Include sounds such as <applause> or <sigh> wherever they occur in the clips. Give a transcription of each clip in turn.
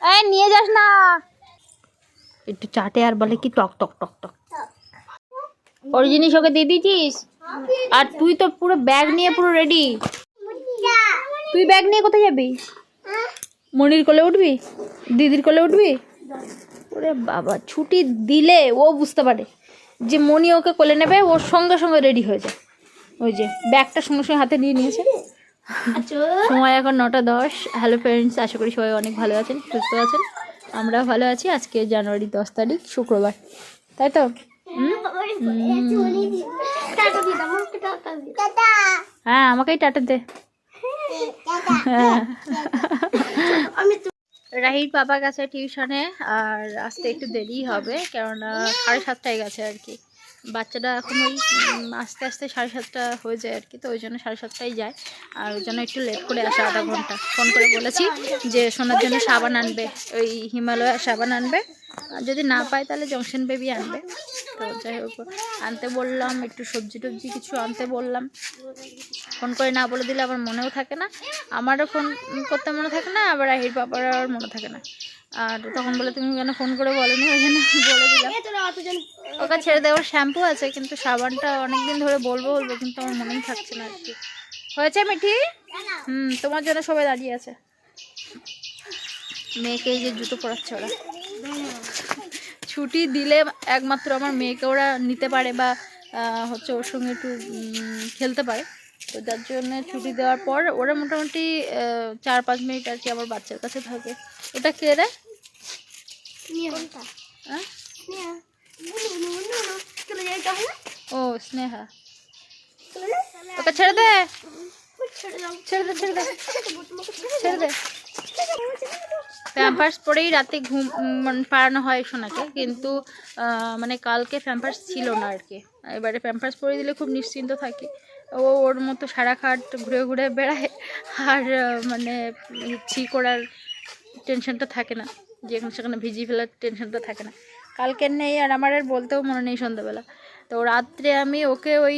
এই নিয়ে যাস না। একটু চাটে আর বলে কি টক টক টক টক। ওর জিনিস ওকে দিয়ে দিয়েছিস? আর তুই তো পুরো ব্যাগ নিয়ে পুরো রেডি তুই ব্যাগ নিয়ে কোথায় যাবি? মনির কোলে উঠবি? দিদির কোলে উঠবি? ওরে বাবা ছুটি দিলে ও বুঝতে পারে যে মনি ওকে কোলে নেবে ওর সঙ্গে সঙ্গে রেডি হয়ে যায়। ওই যে ব্যাগটা সঙ্গে সঙ্গে হাতে নিয়ে নিয়েছে। সময় এখন নটা দশ। হ্যালো ফ্রেন্ডস আশা করি সবাই অনেক ভালো আছেন, সুস্থ আছেন। আমরা ভালো আছি। আজকে জানুয়ারি দশ তারিখ, শুক্রবার। তাই তো? হ্যাঁ আমাকেই টাটা দে। রাহির বাবা গেছে টিউশনে, আর আসতে একটু দেরি হবে, কেননা সাড়ে সাতটায় গেছে আর কি। বাচ্চাটা এখন ওই আস্তে আস্তে সাড়ে সাতটা হয়ে যায় আর কি, তো ওই জন্য সাড়ে সাতটায় যায়। আর ওই জন্য একটু লেট করে আসে আধা ঘণ্টা। ফোন করে বলেছি যে শোনার জন্য সাবান আনবে, ওই হিমালয়া সাবান আনবে। আর যদি না পায় তাহলে জংশন বেবি আনবে। তো যাই হোক, আনতে বললাম, একটু সবজি টবজি কিছু আনতে বললাম। ফোন করে না বলে দিলে আবার মনেও থাকে না। আমারও ফোন করতে মনে থাকে না, আবার আহির বাবার আর মনে থাকে না। আর তখন বলে তুমি কেন ফোন করে বলেনি? ওই জন্য বলে দিলাম। ওকে ছেড়ে দেওয়ার শ্যাম্পু আছে কিন্তু সাবানটা অনেকদিন ধরে বলব বলব কিন্তু আমার মনেই থাকছে না আর কি হয়েছে মিঠি? হুম তোমার জন্য সবাই দাঁড়িয়ে আছে। মেয়েকে এই যে জুতো পরাচ্ছে ওরা। ছুটি দিলে একমাত্র আমার মেয়েকে ওরা নিতে পারে বা হচ্ছে ওর সঙ্গে একটু খেলতে পারে। তো যার জন্য ছুটি দেওয়ার পর ওরা মোটামুটি চার পাঁচ মিনিট আর কি আমার বাচ্চার কাছে থাকে। ওটা কে হ্যাঁ? ও স্নেহা। ওকে ছেড়ে দে। ছেড়ে দে ছেড়ে দে। ছেড়ে দে। প্যাম্পার্স পরেই রাতে ঘুম মানে পাড়ানো হয় সোনাকে। কিন্তু মানে কালকে প্যাম্পার্স ছিল না আর কি। এবারে প্যাম্পার্স পরে দিলে খুব নিশ্চিন্ত থাকে। ও ওর মতো সারা খাট ঘুরে ঘুরে বেড়ায়। আর মানে ছি করার টেনশনটা থাকে না। যেখানে সেখানে ভিজিয়ে ফেলার টেনশনটা থাকে না। কালকের নেই আর আমার আর বলতেও মনে নেই সন্ধ্যাবেলা। তো রাত্রে আমি ওকে ওই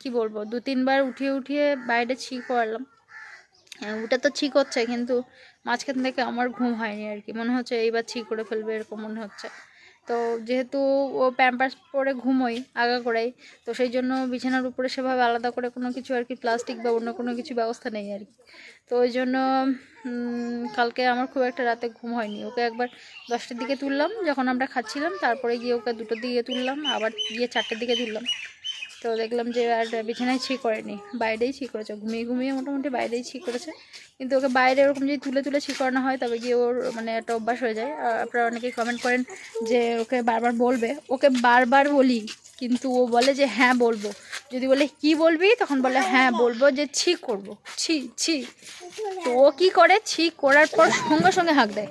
কি বলব, দু তিনবার উঠিয়ে উঠিয়ে বাইরে ছি করালাম ওটা তো ঠিক হচ্ছে, কিন্তু মাঝখান থেকে আমার ঘুম হয়নি আর কি। মনে হচ্ছে এইবার ঠিক করে ফেলবে, এরকম মনে হচ্ছে। তো যেহেতু ও প্যাম্পার্স পরে ঘুমোই আগা করেই তো সেই জন্য বিছানার উপরে সেভাবে আলাদা করে কোনো কিছু আর কি প্লাস্টিক বা অন্য কোনো কিছু ব্যবস্থা নেই আর কি। তো ওই জন্য কালকে আমার খুব একটা রাতে ঘুম হয়নি। ওকে একবার দশটার দিকে তুললাম, যখন আমরা খাচ্ছিলাম, তারপরে গিয়ে ওকে দুটোর দিকে তুললাম, আবার গিয়ে চারটের দিকে তুললাম। তো দেখলাম যে আর বিছানায় ছি করেনি, বাইরেই ছি করেছে, ঘুমিয়ে ঘুমিয়ে মোটামুটি বাইরেই ছি করেছে। কিন্তু ওকে বাইরে ওরকম যদি তুলে তুলে ছি করানো হয়, তবে গিয়ে ওর মানে একটা অভ্যাস হয়ে যায়। আর আপনারা অনেকেই কমেন্ট করেন যে ওকে বারবার বলবে। ওকে বারবার বলি, কিন্তু ও বলে যে হ্যাঁ বলব। যদি বলে কি বলবি, তখন বলে হ্যাঁ বলব যে ছি করব। ছি ছি। তো ও কী করে? ছি করার পর সঙ্গে সঙ্গে হাঁক দেয়।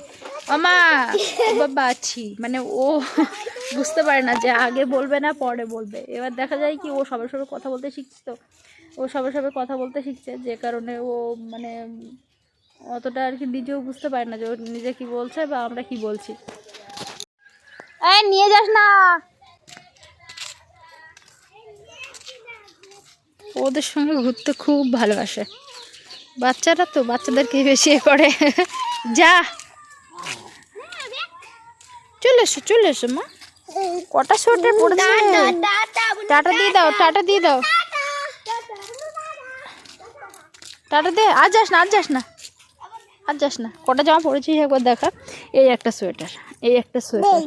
ও বাবা, ছি। মানে ও বুঝতে পারে না যে আগে বলবে না পরে বলবে। এবার দেখা যায় কি ও সবার সবার কথা বলতে শিখছে তো। ও সবার সবার কথা বলতে শিখছে যে কারণে ও মানে অতটা আর কি নিজেও বুঝতে পারে না যে ও নিজে কি বলছে বা আমরা কি বলছি। এই নিয়ে যাস না। ওদের সঙ্গে ঘুরতে খুব ভালোবাসে। বাচ্চারা তো বাচ্চাদেরকে বেশি এ করে। যা। চলে এসো চলে এসো মা। কটা সোয়েটার পড়েছে? টাটা দিয়ে দাও টাটা দিয়ে দাও। টাটা দে আজ যাস না আজ যাস না। আজ যাস না। কটা জামা পরেছিস একবার দেখা। এই একটা সোয়েটার এই একটা সোয়েটার।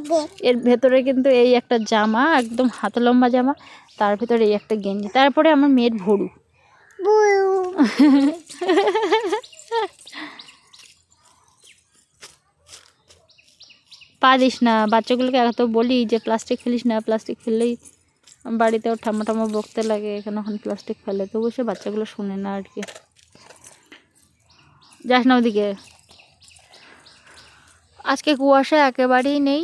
এর ভেতরে কিন্তু এই একটা জামা একদম হাত লম্বা জামা। তার ভেতরে এই একটা গেঞ্জি। তারপরে আমার মেয়ের ভরু। পা দিস না। বাচ্চাগুলোকে এত বলি যে প্লাস্টিক ফেলিস না প্লাস্টিক ফেললেই বাড়িতেও ঠাম্মা ঠাম্মা বকতে লাগে। এখানে ওখানে প্লাস্টিক ফেলে তবু সে বাচ্চাগুলো শুনে না আর কি। যাস না ওদিকে। আজকে কুয়াশা একেবারেই নেই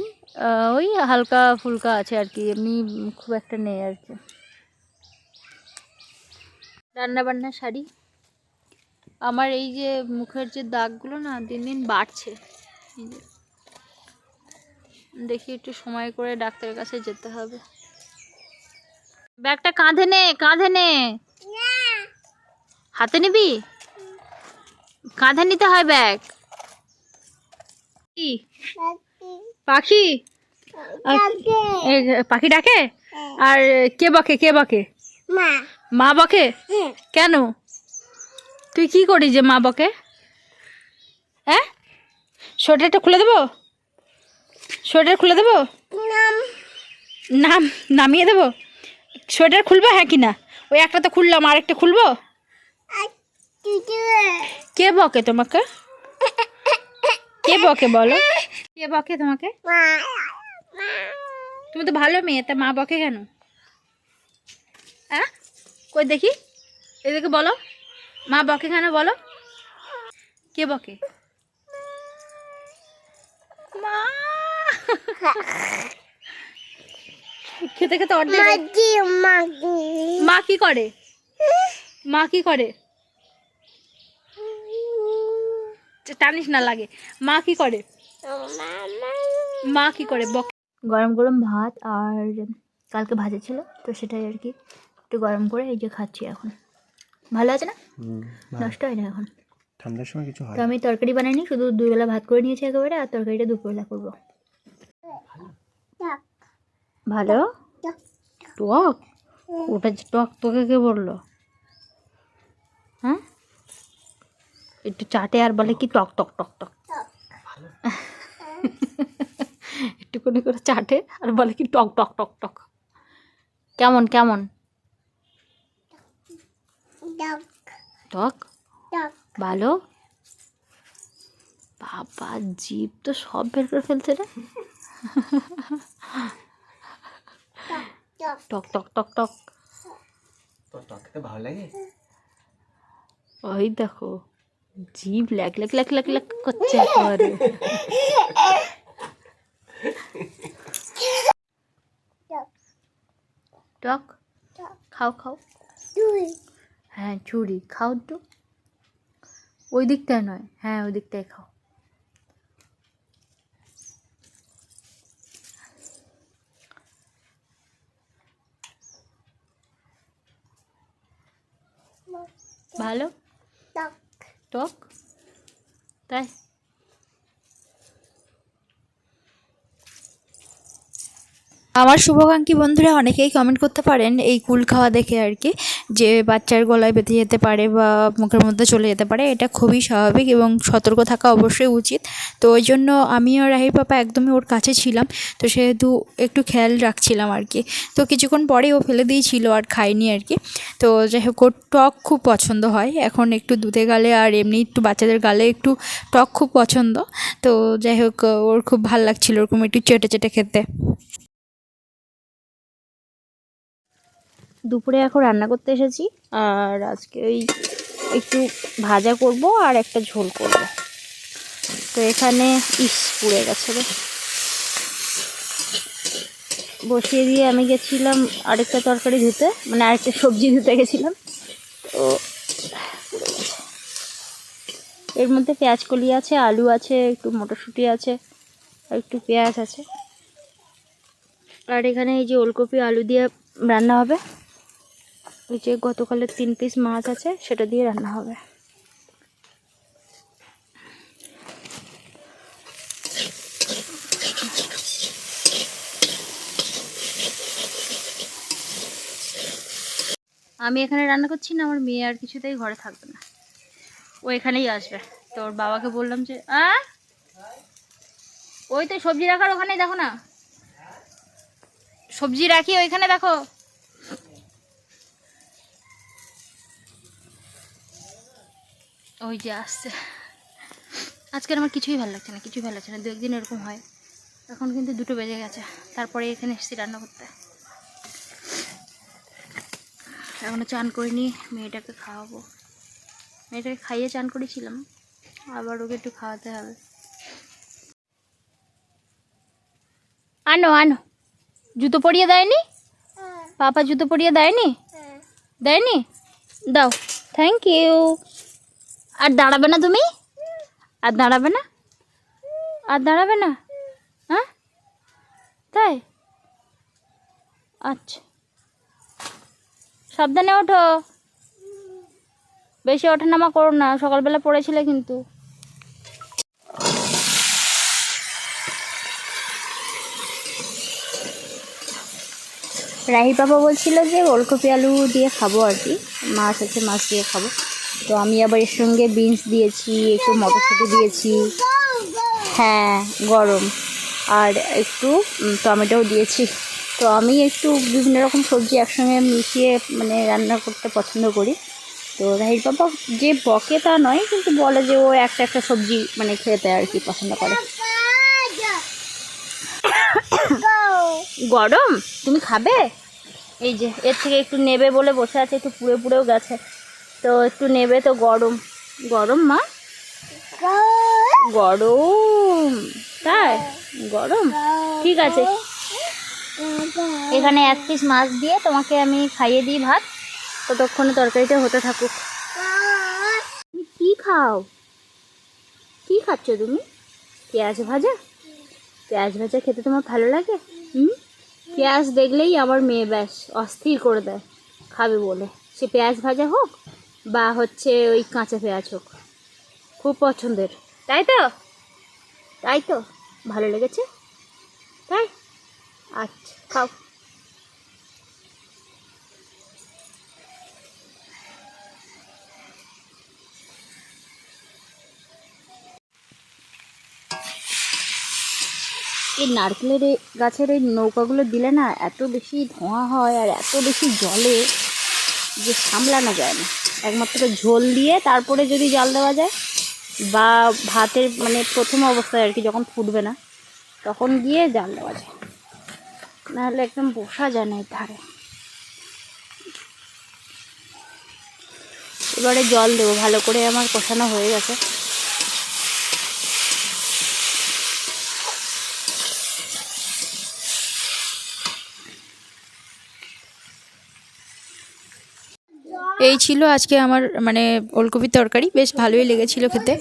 ওই হালকা ফুলকা আছে আর কি এমনি খুব একটা নেই আর কি। রান্না বান্না শাড়ি। আমার এই যে মুখের যে দাগগুলো না দিন দিন বাড়ছে। দেখি একটু সময় করে ডাক্তারের কাছে যেতে হবে। ব্যাগটা কাঁধে নে কাঁধে নে। হাতে নিবি? কাঁধে নিতে হয় ব্যাগ। পাখি? পাখি ডাকে? আর কে বকে কে বকে? মা। মা বকে? হ্যাঁ কেন? তুই কি করিস যে মা বকে? হ্যাঁ? সোয়েটারটা খুলে দেবো? সোয়েটার খুলে দেবো? নাম। নাম নামিয়ে দেবো? সোয়েটার খুলবো? হ্যাঁ কি না? ওই একটা তো খুললাম আর একটা খুলবো? কে বকে তোমাকে? কে বকে বলো? কে বকে তোমাকে? তুমি তো ভালো মেয়ে তা মা বকে কেন? হ্যাঁ? কই দেখি? এদিকে বলো। মা বকে কেন বলো? কে বকে? মা। খেতে খেতে অর্ধেক মা কি করে? মা কি করে? টানিস না লাগে। মা কি করে? মা কি করে? বক গরম গরম ভাত আর কালকে ভাজা ছিল তো সেটাই আর কি। একটু গরম করে এই যে খাচ্ছি এখন। ভালো আছে না? নষ্ট হয় না এখন? ঠান্ডার সময় কিছু হয় তো আমি তরকারি বানাইনি শুধু দুই বেলা ভাত করে নিয়েছি একেবারে আর তরকারিটা দুপুরবেলা করব। ভালো? টক? ওটা টক তোকে কে বলল? হ্যাঁ? একটু চাটে আর বলে কি টক টক টক টক। একটুখানি করে চাটে আর বলে কি টক টক টক টক। কেমন কেমন? টক। ভালো? বাবা জিপ তো সব বের করে ফেলছে রে। টক টক। টক টক টক খেতে ভালো লাগে? ওই দেখো। জিভ ল্যাক ল্যাক ল্যাক ল্যাক ল্যাক করছে একেবারে ডাক টক ডাক খাও খাও তুই হ্যাঁ চুরি খাও একটু ওই দিকটায় নয় হ্যাঁ ওই দিকটায় খাও ভালো ডাক টক তাই? আমার শুভাকাঙ্ক্ষী বন্ধুরা অনেকেই কমেন্ট করতে পারেন এই কুল খাওয়া দেখে আর কি, যে বাচ্চার গলায় বেঁধে যেতে পারে বা মুখের মধ্যে চলে যেতে পারে, এটা খুবই স্বাভাবিক এবং সতর্ক থাকা অবশ্যই উচিত। তো ওই জন্য আমি আর রাহির পাপা একদমই ওর কাছে ছিলাম। তো সেহেতু একটু খেয়াল রাখছিলাম আর কি। তো কিছুক্ষণ পরেই ও ফেলে দিয়েছিল আর খায়নি আর কি। তো যাই হোক, ওর টক খুব পছন্দ হয়। এখন একটু দুধে গালে আর এমনি একটু বাচ্চাদের গালে একটু টক খুব পছন্দ। তো যাই হোক, ওর খুব ভালো লাগছিল ওরকম একটু চেটে চেটে খেতে। দুপুরে এখন রান্না করতে এসেছি। আর আজকে ওই একটু ভাজা করব আর একটা ঝোল করব। তো এখানে ইস, পুড়ে গেছে রে। বসিয়ে দিয়ে আমি গেছিলাম আরেকটা তরকারি ধুতে মানে আরেকটা সবজি ধুতে গেছিলাম। তো এর মধ্যে পেঁয়াজ কলি আছে, আলু আছে, একটু মটরশুঁটি আছে, আর একটু পেঁয়াজ আছে। আর এখানে এই যে ওলকপি, আলু দিয়ে রান্না হবে। ওই যে গতকালের তিন পিস মাছ আছে, সেটা দিয়ে রান্না হবে। আমি এখানে রান্না করছি না, আমার মেয়ে আর কিছুতেই ঘরে থাকবে না। ও এখানেই আসবে। তো ওর বাবাকে বললাম যে আ ওই তো সবজি রাখার ওখানেই দেখো না। সবজি রাখি ওইখানে দেখো। ওই যে আসছে। আজকে আমার কিছুই ভালো লাগছে না, কিছুই ভালো লাগছে না। দু একদিন এরকম হয়। এখন কিন্তু দুটো বেজে গেছে। তারপরে এখানে এসেছি রান্না করতে। এখনও চান করিনি, মেয়েটাকে খাওয়াবো। মেয়েটাকে খাইয়ে চান করেছিলাম, আবার ওকে একটু খাওয়াতে হবে। আনো আনো। জুতো পরিয়ে দেয়নি? পাপা জুতো পরিয়ে দেয়নি? দেয়নি? দাও থ্যাংক ইউ আর দাঁড়াবে না তুমি? আর দাঁড়াবে না? আর দাঁড়াবে না? হ্যাঁ? তাই? আচ্ছা। সাবধানে ওঠো। বেশি ওঠানামা করো না, সকালবেলা পড়েছিলে কিন্তু। রাহি বাবা বলছিল যে, ওলকপি আলু দিয়ে খাব আর কি, মাছ আছে, মাছ দিয়ে খাব। তো আমি আবার এর সঙ্গে বিনস দিয়েছি, একটু মটরশুটি দিয়েছি। হ্যাঁ গরম। আর একটু টমেটোও দিয়েছি। তো আমি একটু বিভিন্ন রকম সবজি একসঙ্গে মিশিয়ে মানে রান্না করতে পছন্দ করি। তো রাহির বাবা যে বকে তা নয় কিন্তু বলে যে ও একটা একটা সবজি মানে খেতে আর কি পছন্দ করে। গরম? তুমি খাবে? এই যে এর থেকে একটু নেবে বলে বসে আছে একটু পুড়ে পুড়েও গেছে। তো একটু নেবে তো গরম। গরম মা? গরম। তাই? গরম? ঠিক আছে। এখানে এক পিস মাছ দিয়ে তোমাকে আমি খাইয়ে দিই ভাত। ততক্ষণে তরকারিটা হতে থাকুক। তুমি কি খাও? কি খাচ্ছ তুমি? পেঁয়াজ ভাজা? পেঁয়াজ ভাজা খেতে তোমার ভালো লাগে? হুম? পেঁয়াজ দেখলেই আমার মেয়ে ব্যাস, অস্থির করে দেয়। খাবে বলে। সে পেঁয়াজ ভাজা হোক বা হচ্ছে ওই কাঁচা পেঁয়াজ হোক। খুব পছন্দের। তাই তো? তাই তো? ভালো লেগেছে? তাই? আচ্ছা খাও। এই নারকেলের গাছের এই নৌকাগুলো দিলে না এত বেশি ধোঁয়া হয় আর এত বেশি জলে যে সামলানো যায় না। একমাত্র ঝোল দিয়ে তারপরে যদি জাল দেওয়া যায় বা ভাতের মানে প্রথম অবস্থায় আর কি যখন ফুটবে না, তখন গিয়ে জাল দেওয়া যায়। নাহলে একদম বসা যায় না ধারে। এবারে জল দেবো, ভালো করে আমার কষানো হয়ে গেছে। এই ছিল আজকে আমার মানে ওলকপির তরকারি, বেশ ভালোই লেগেছিল খেতে।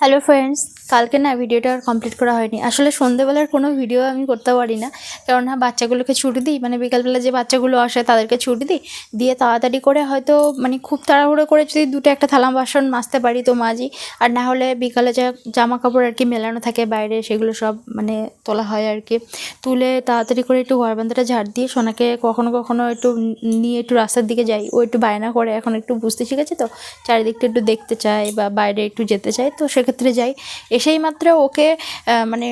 হ্যালো ফ্রেন্ডস কালকে না ভিডিওটা আর কমপ্লিট করা হয়নি। আসলে সন্ধেবেলার কোনো ভিডিও আমি করতে পারি না। কেননা বাচ্চাগুলোকে ছুটি দিই। মানে বিকালবেলা যে বাচ্চাগুলো আসে, তাদেরকে ছুটি দিই। দিয়ে তাড়াতাড়ি করে হয়তো মানে খুব তাড়াহুড়ো করে যদি দুটো একটা থালা বাসন মাজতে পারি তো মাজি। আর না হলে বিকালে যা জামা কাপড় আর কি মেলানো থাকে বাইরে, সেগুলো সব মানে তোলা হয় আর কি। তুলে তাড়াতাড়ি করে একটু ঘর বান্ধাটা ঝাড় দিয়ে সোনাকে কখনো কখনো একটু নিয়ে একটু রাস্তার দিকে যাই। ও একটু বায়না করে। এখন একটু বুঝতে শিখেছে তো, চারিদিকটা একটু দেখতে চায় বা বাইরে একটু যেতে চায়। তো সেক্ষেত্রে যাই। এসেই মাত্র ওকে মানে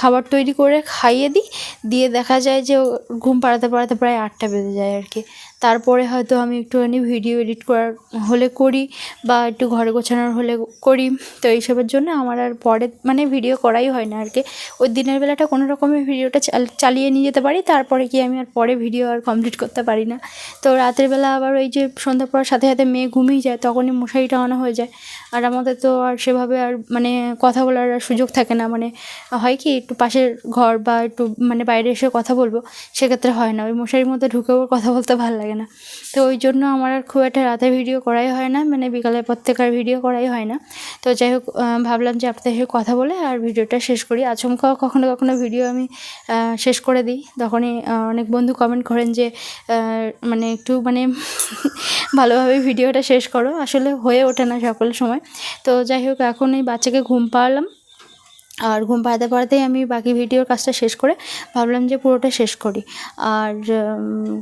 খাবার তৈরি করে খাইয়ে দিই। দিয়ে দেখা যায় যে ঘুম পাড়াতে পাড়াতে প্রায় আটটা বেজে যায় আর কি। তারপরে হয়তো আমি একটুখানি ভিডিও এডিট করার হলে করি বা একটু ঘরে গোছানোর হলে করি। তো এইসবের জন্য আমার আর পরে মানে ভিডিও করাই হয় না আর কি ওই দিনের বেলাটা কোনো রকমের ভিডিওটা চালিয়ে নিয়ে যেতে পারি, তারপরে কি আমি আর পরে ভিডিও আর কমপ্লিট করতে পারি না। তো রাতের বেলা আবার ওই যে সন্ধ্যা পড়ার সাথে সাথে মেয়ে ঘুমিয়ে যায়, তখনই মশারি টাঙানো হয়ে যায়। আর আমাদের তো আর সেভাবে আর মানে কথা বলার আর সুযোগ থাকে না। মানে হয় কি একটু পাশের ঘর বা একটু মানে বাইরে এসে কথা বলব, সেক্ষেত্রে হয় না। ওই মশারির মধ্যে ঢুকেও কথা বলতে ভালো লাগে না। তো ওই জন্য আমার আর খুব একটা রাতে ভিডিও করাই হয় না মানে বিকালের পর থেকে আর ভিডিও করাই হয় না। তো যাই হোক ভাবলাম যে আপনাদের সাথে কথা বলে আর ভিডিওটা শেষ করি। আচমকা কখনো কখনো ভিডিও আমি শেষ করে দিই। তখনই অনেক বন্ধু কমেন্ট করেন যে মানে একটু মানে <laughs> ভালোভাবে ভিডিওটা শেষ করো। আসলে হয়ে ওঠে না সকল সময়। তো যাই হোক, এখন এই বাচ্চাকে ঘুম পাড়ালাম। আর ঘুম পাড়াতে পাড়াতেই আমি বাকি ভিডিওর কাজটা শেষ করে ভাবলাম যে পুরোটা শেষ করি। আর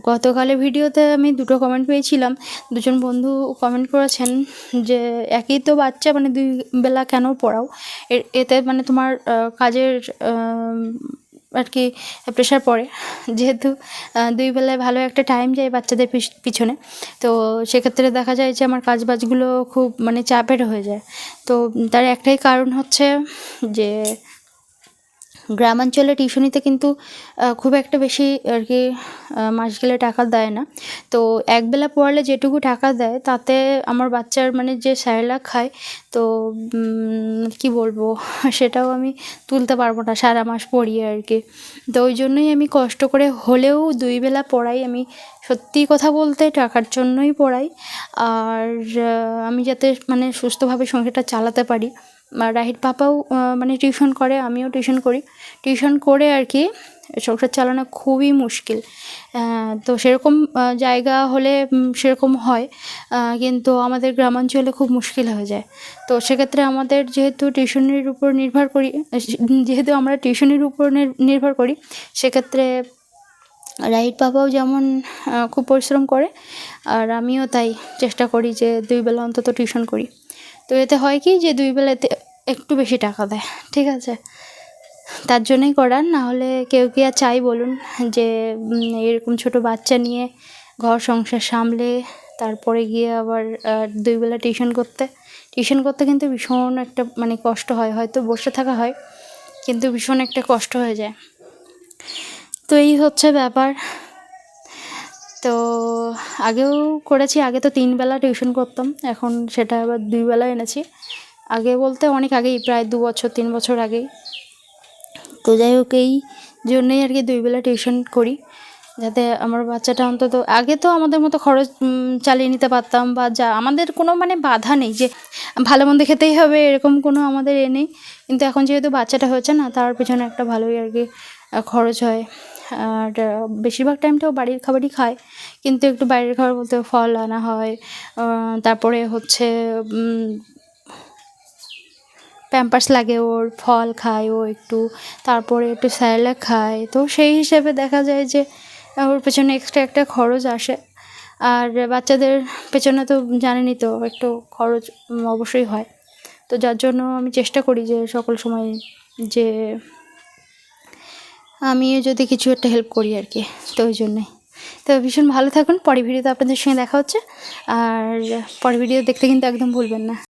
গতকালের ভিডিওতে আমি দুটো কমেন্ট পেয়েছিলাম। দুজন বন্ধু কমেন্ট করেছেন যে, একই তো বাচ্চা মানে দুই বেলা কেন পড়াও? এতে মানে তোমার কাজের আর কি প্রেশার পড়ে। যেহেতু দুই বেলায় ভালো একটা টাইম যায় বাচ্চাদের পিছ- পিছনে। তো সেক্ষেত্রে দেখা যায় যে আমার কাজ বাজগুলো খুব মানে চাপের হয়ে যায়। তো তার একটাই কারণ হচ্ছে যে গ্রামাঞ্চলে টিউশনিতে কিন্তু খুব একটা বেশি আর কি মাস গেলে টাকা দেয় না। তো একবেলা পড়ালে যেটুকু টাকা দেয়, তাতে আমার বাচ্চার মানে যে স্যারেলা খায়, তো কি বলব, <laughs> সেটাও আমি তুলতে পারব না সারা মাস পড়িয়ে আর কি। তো ওই জন্যই আমি কষ্ট করে হলেও দুই বেলা পড়াই। আমি সত্যি কথা বলতে টাকার জন্যই পড়াই। আর আমি যাতে মানে সুস্থভাবে সংসারটা চালাতে পারি। রাহির পাপাও মানে টিউশন করে, আমিও টিউশন করি। টিউশন করে আর কি, সংসার চালানো খুবই মুশকিল। তো সেরকম জায়গা হলে সেরকম হয়। কিন্তু আমাদের গ্রামাঞ্চলে খুব মুশকিল হয়ে যায়। তো সেক্ষেত্রে আমাদের যেহেতু টিউশনির উপর নির্ভর করি, যেহেতু আমরা টিউশনির উপর নির্ভর করি, সেক্ষেত্রে রাহির বাবাও যেমন খুব পরিশ্রম করে, আর আমিও তাই চেষ্টা করি যে দুই বেলা অন্তত টিউশন করি। তো এতে হয় কি যে দুই বেলাতে একটু বেশি টাকা দেয়, ঠিক আছে? তার জন্যই করার, না হলে কেউ কি আর চাই বলুন যে এরকম ছোট বাচ্চা নিয়ে ঘর সংসার সামলে তারপরে গিয়ে আবার দুই বেলা টিউশন করতে। টিউশন করতে কিন্তু ভীষণ একটা মানে কষ্ট হয়, হয়তো বসে থাকা হয়, কিন্তু ভীষণ একটা কষ্ট হয়ে যায়। তো এই হচ্ছে ব্যাপার। তো আগেও করেছি, আগে তো তিন বেলা টিউশন করতাম, এখন সেটা আবার দুই বেলা এনেছি। আগে বলতে অনেক আগেই, প্রায় দু বছর, তিন বছর আগেই। তো যাই হোক, এই জন্যই আর কি দুই বেলা টিউশন করি, যাতে আমার বাচ্চাটা অন্তত, আগে তো আমাদের মতো খরচ চালিয়ে নিতে পারতাম বা যা, আমাদের কোনো মানে বাধা নেই যে ভালো মন্দ খেতেই হবে, এরকম কোনো আমাদের এ নেই। কিন্তু এখন যেহেতু বাচ্চাটা হয়েছে না, তার পেছনে একটা ভালোই আর কি খরচ হয়। আর বেশিরভাগ টাইমটাও বাড়ির খাবারই খায়। কিন্তু একটু বাইরের খাবার বলতে ফল আনা হয় তারপরে হচ্ছে প্যাম্পার্স লাগে ওর, ফল খায় ও একটু, তারপরে একটু স্যালাড খায়। তো সেই হিসেবে দেখা যায় যে, ওর পেছনে এক্সট্রা একটা খরচ আসে। আর বাচ্চাদের পেছনে তো জানেনই তো, একটু খরচ অবশ্যই হয়। তো যার জন্য আমি চেষ্টা করি যে সকল সময় যে আমি যদি কিছু একটা হেল্প করি আর কি, তো ওই জন্যই তো ভীষণ ভালো থাকুন, পরের ভিডিওতে আপনাদের সঙ্গে দেখা হচ্ছে। আর পরের ভিডিও দেখতে কিন্তু একদম ভুলবেন না।